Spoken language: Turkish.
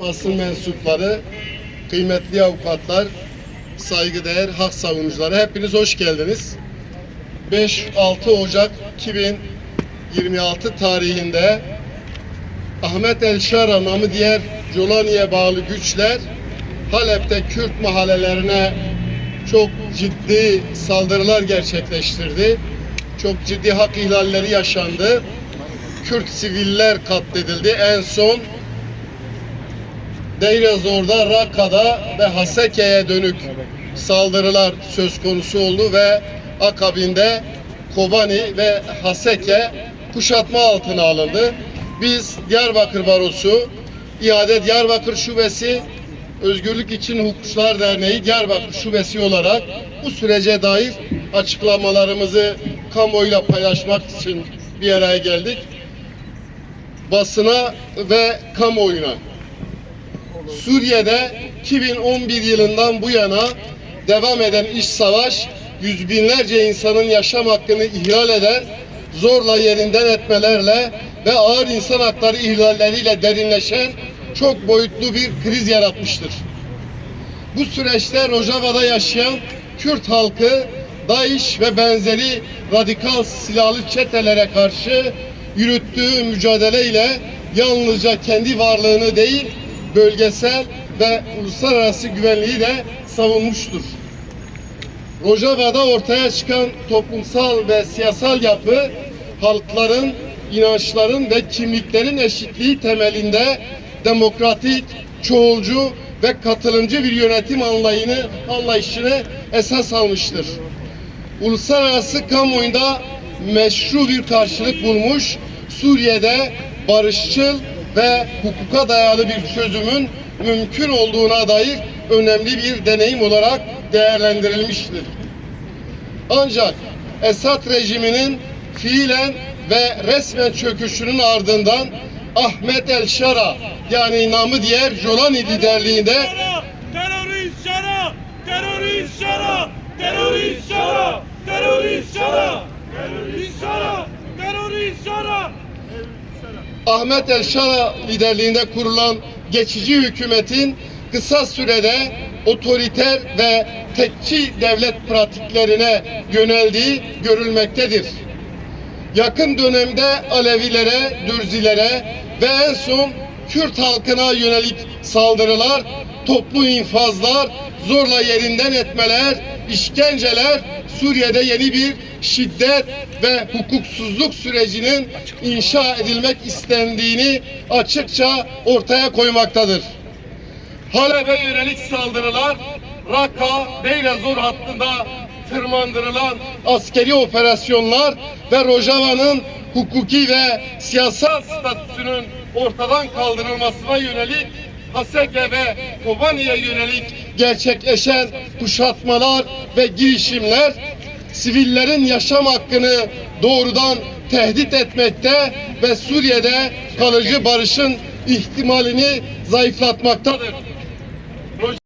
basın mensupları, kıymetli avukatlar, saygıdeğer hak savunucuları hepiniz hoş geldiniz. 5-6 Ocak 2026 tarihinde Ahmet El Şara namı diğer Jolani'ye bağlı güçler Halep'te Kürt mahallelerine çok ciddi saldırılar gerçekleştirdi. Çok ciddi hak ihlalleri yaşandı. Kürt siviller katledildi. En son Deirezor'da, Rakka'da ve Haseke'ye dönük saldırılar söz konusu oldu ve akabinde Kobani ve Haseke kuşatma altına alındı. Biz Diyarbakır Barosu, İade Diyarbakır Şubesi, Özgürlük İçin Hukukçular Derneği Diyarbakır Şubesi olarak bu sürece dair açıklamalarımızı kamuoyuyla paylaşmak için bir araya geldik. Basına ve kamuoyuna. Suriye'de 2011 yılından bu yana devam eden iş savaş yüz binlerce insanın yaşam hakkını ihlal eden zorla yerinden etmelerle ve ağır insan hakları ihlalleriyle derinleşen çok boyutlu bir kriz yaratmıştır. Bu süreçte Rojava'da yaşayan Kürt halkı DAEŞ ve benzeri radikal silahlı çetelere karşı yürüttüğü mücadeleyle yalnızca kendi varlığını değil, bölgesel ve uluslararası güvenliği de savunmuştur. Rojava'da ortaya çıkan toplumsal ve siyasal yapı halkların, inançların ve kimliklerin eşitliği temelinde demokratik, çoğulcu ve katılımcı bir yönetim anlayını, anlayışını esas almıştır. Uluslararası kamuoyunda meşru bir karşılık bulmuş, Suriye'de barışçıl ve hukuka dayalı bir çözümün mümkün olduğuna dair önemli bir deneyim olarak değerlendirilmiştir. Ancak Esad rejiminin fiilen ve resmen çöküşünün ardından Ahmet El Şara yani namı diğer Jolani liderliğinde! Terörist şara! Terörist şara! Terörist şara! Terörist şara! Terörist şara! Terörist şara! Ahmet El Şara liderliğinde kurulan geçici hükümetin kısa sürede otoriter ve tekçi devlet pratiklerine yöneldiği görülmektedir. Yakın dönemde Alevilere, Dürzilere ve en son Kürt halkına yönelik saldırılar, toplu infazlar, zorla yerinden etmeler, işkenceler Suriye'de yeni bir şiddet ve hukuksuzluk sürecinin inşa edilmek istendiğini açıkça ortaya koymaktadır. Halep'e yönelik saldırılar Raqqa, Deirezor hattında tırmandırılan askeri operasyonlar ve Rojava'nın hukuki ve siyasal statüsünün ortadan kaldırılmasına yönelik Haseke ve Kobani'ye yönelik gerçekleşen kuşatmalar ve girişimler sivillerin yaşam hakkını doğrudan tehdit etmekte ve Suriye'de kalıcı barışın ihtimalini zayıflatmaktadır.